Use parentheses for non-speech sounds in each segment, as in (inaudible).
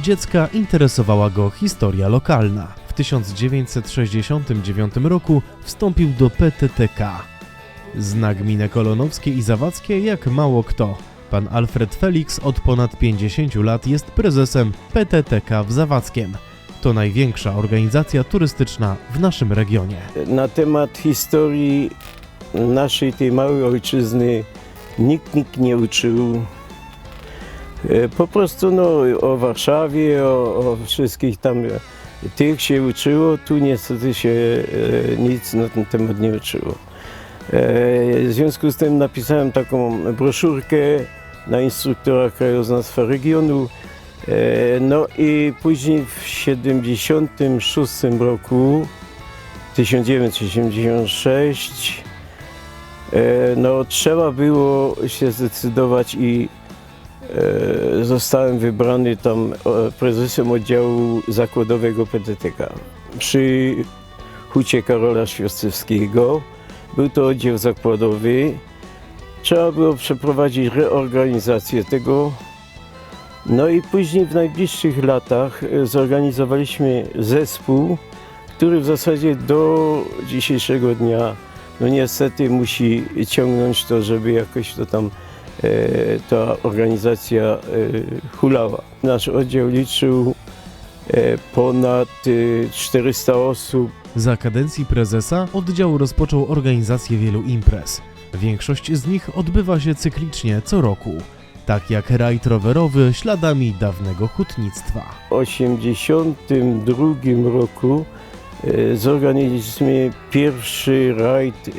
dziecka interesowała go historia lokalna. W 1969 roku wstąpił do PTTK. Zna gminy kolonowskie i zawadzkie jak mało kto. Pan Alfred Felix od ponad 50 lat jest prezesem PTTK w Zawadzkiem. To największa organizacja turystyczna w naszym regionie. Na temat historii naszej tej małej ojczyzny nikt nikt nie uczył. E, Po prostu no, o Warszawie, o, o wszystkich tam e, tych się uczyło, tu niestety się e, nic na ten temat nie uczyło. E, W związku z tym napisałem taką broszurkę na instruktora krajoznawstwa regionu. E, No i później w 76 roku 1976 e, no trzeba było się zdecydować i zostałem wybrany tam e, prezesem oddziału zakładowego PTTK przy hucie Karola Świercewskiego. Był to oddział zakładowy. Trzeba było przeprowadzić reorganizację tego. No i później w najbliższych latach e, zorganizowaliśmy zespół, który w zasadzie do dzisiejszego dnia, no niestety musi ciągnąć to, żeby jakoś to tam e, ta organizacja e, hulała. Nasz oddział liczył e, ponad e, 400 osób. Za kadencji prezesa oddział rozpoczął organizację wielu imprez. Większość z nich odbywa się cyklicznie co roku, tak jak rajd rowerowy śladami dawnego hutnictwa. W 1982 roku zorganizowaliśmy pierwszy rajd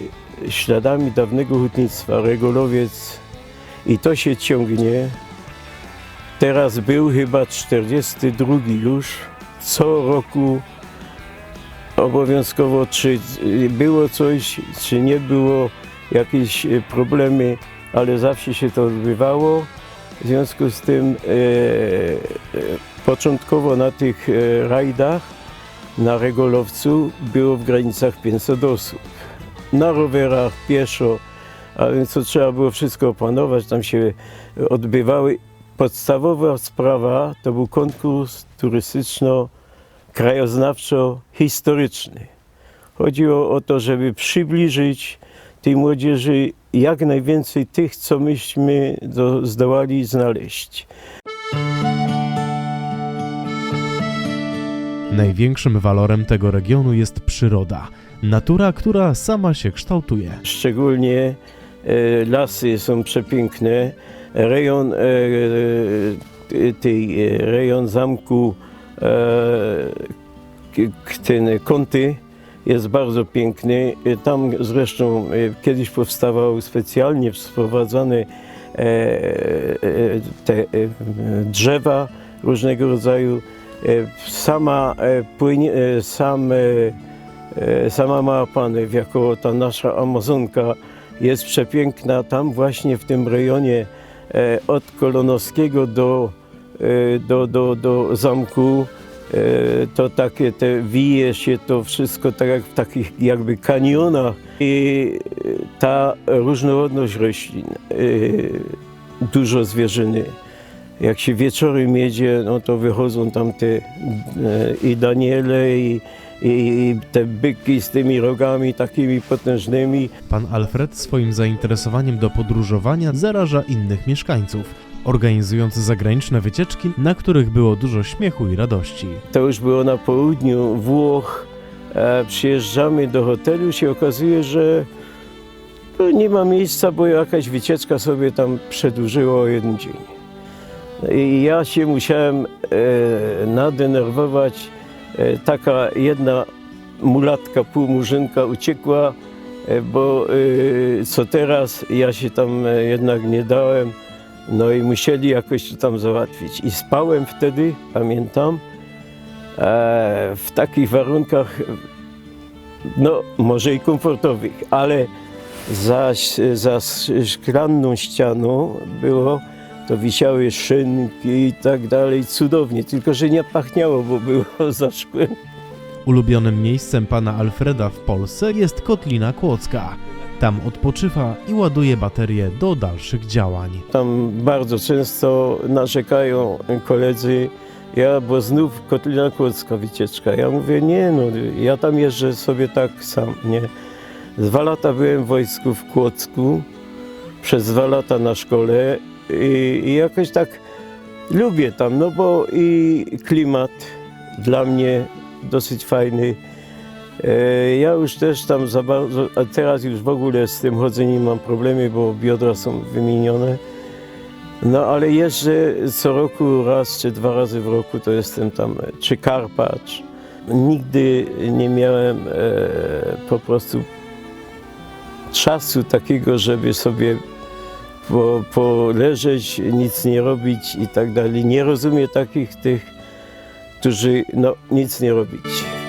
śladami dawnego hutnictwa, Regolowiec i to się ciągnie. Teraz był chyba 42 już. Co roku obowiązkowo, czy było coś, czy nie było, jakieś e, problemy, ale zawsze się to odbywało. W związku z tym e, e, początkowo na tych e, rajdach na Regolowcu było w granicach 500 osób. Na rowerach, pieszo, a więc to trzeba było wszystko opanować, tam się odbywały. Podstawowa sprawa to był konkurs turystyczno-krajoznawczo-historyczny. Chodziło o to, żeby przybliżyć tej młodzieży jak najwięcej tych, co myśmy do, zdołali znaleźć. Największym walorem tego regionu jest przyroda, natura, która sama się kształtuje. Szczególnie lasy są przepiękne. Rejon, e, e, tej, e, rejon zamku e, ten Kąty jest bardzo piękny. E, Tam zresztą e, kiedyś powstawały specjalnie sprowadzane e, e, te e, drzewa różnego rodzaju. E, Sama e, płynie, e, sam e, E, Sama mała panew, jako ta nasza Amazonka, jest przepiękna. Tam właśnie w tym rejonie e, od Kolonowskiego do, e, do, do, do zamku e, to takie te wije się to wszystko tak jak w takich jakby kanionach i ta różnorodność roślin, dużo zwierzyny. Jak się wieczorem jedzie, no to wychodzą tam te i Daniele i, i te byki z tymi rogami takimi potężnymi. Pan Alfred swoim zainteresowaniem do podróżowania zaraża innych mieszkańców, organizując zagraniczne wycieczki, na których było dużo śmiechu i radości. To już było na południu Włoch. E, przyjeżdżamy do hotelu, się okazuje, że no, nie ma miejsca, bo jakaś wycieczka sobie tam przedłużyła o jeden dzień. I ja się musiałem e, nadenerwować. E, taka jedna mulatka, półmurzynka uciekła, e, bo e, co teraz, ja się tam jednak nie dałem. No i musieli jakoś to tam załatwić. I spałem wtedy, pamiętam, w takich warunkach, no może i komfortowych, ale za, za szklaną ścianą było, to wisiały szynki i tak dalej, cudownie, tylko że nie pachniało, bo było (laughs) za szkłem. Ulubionym miejscem pana Alfreda w Polsce jest Kotlina Kłodzka. Tam odpoczywa i ładuje baterie do dalszych działań. Tam bardzo często narzekają koledzy, Ja, bo znów Kotlina Kłodzka wycieczka. Ja mówię, nie no, ja tam jeżdżę sobie tak sam, nie. Dwa lata byłem w wojsku w Kłodzku, przez dwa lata na szkole i, i jakoś tak lubię tam, no bo i klimat dla mnie dosyć fajny. E, Ja już też tam za bardzo, a teraz już w ogóle z tym chodzeniem mam problemy, bo biodra są wymienione. No ale jeżdżę co roku raz czy dwa razy w roku, to jestem tam, e, czy Karpacz. Nigdy nie miałem e, po prostu czasu takiego, żeby sobie po, poleżeć, nic nie robić i tak dalej. Nie rozumiem takich tych, którzy no, nic nie robić.